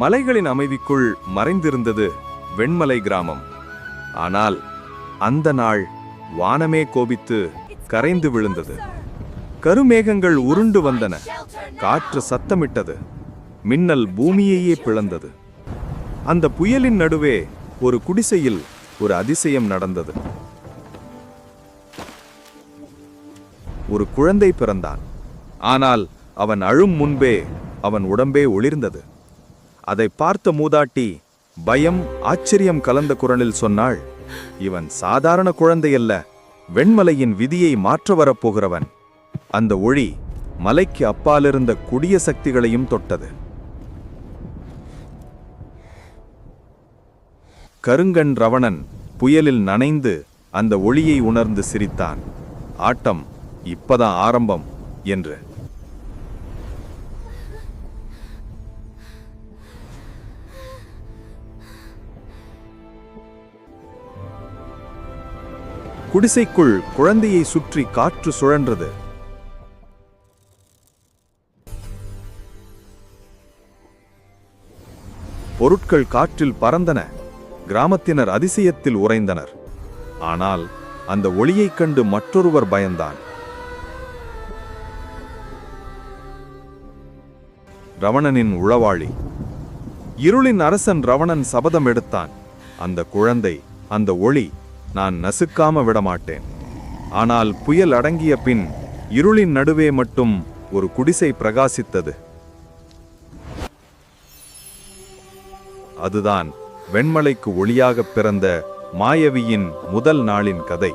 மலைகளின் அமைதிக்குள் மறைந்திருந்தது வெண்மலை கிராமம். ஆனால் அந்த நாள் வானமே கோபித்து கரைந்து விழுந்தது. கருமேகங்கள் உருண்டு வந்தன. காற்று சத்தமிட்டது. மின்னல் பூமியையே பிளந்தது. அந்த புயலின் நடுவே ஒரு குடிசையில் ஒரு அதிசயம் நடந்தது. ஒரு குழந்தை பிறந்தான். ஆனால் அவன் அழும் முன்பே அவன் உடம்பே ஒளிர்ந்தது. அதை பார்த்த மூதாட்டி பயம் ஆச்சரியம் கலந்த குரலில் சொன்னாள் இவன் சாதாரண குழந்தையல்ல வெண்மலையின் விதியை மாற்ற வரப்போகிறவன். அந்த ஒளி மலைக்கு அப்பாலிருந்த குடிய சக்திகளையும் தொட்டது. கருங்கண் ரவணன் புயலில் நனைந்து அந்த ஒளியை உணர்ந்து சிரித்தான் ஆட்டம் இப்பதான் ஆரம்பம் என்று குடிசைக்குள் குழந்தையை சுற்றி காற்று சுழன்றது. பொருட்கள் காற்றில் பறந்தன. கிராமத்தினர் அதிசயத்தில் உறைந்தனர். ஆனால் அந்த ஒளியைக் கண்டு மற்றொருவர் பயந்தான். ரவணனின் உளவாளி. இருளின் அரசன் ரவணன் சபதம் எடுத்தான். அந்த குழந்தை அந்த ஒளி நான் நசுக்காம விடமாட்டேன். ஆனால் புயல் அடங்கிய பின் இருளின் நடுவே மட்டும் ஒரு குடிசை பிரகாசித்தது. அதுதான் வெண்மலைக்கு ஒளியாகப் பிறந்த மாயவியின் முதல் நாளின் கதை.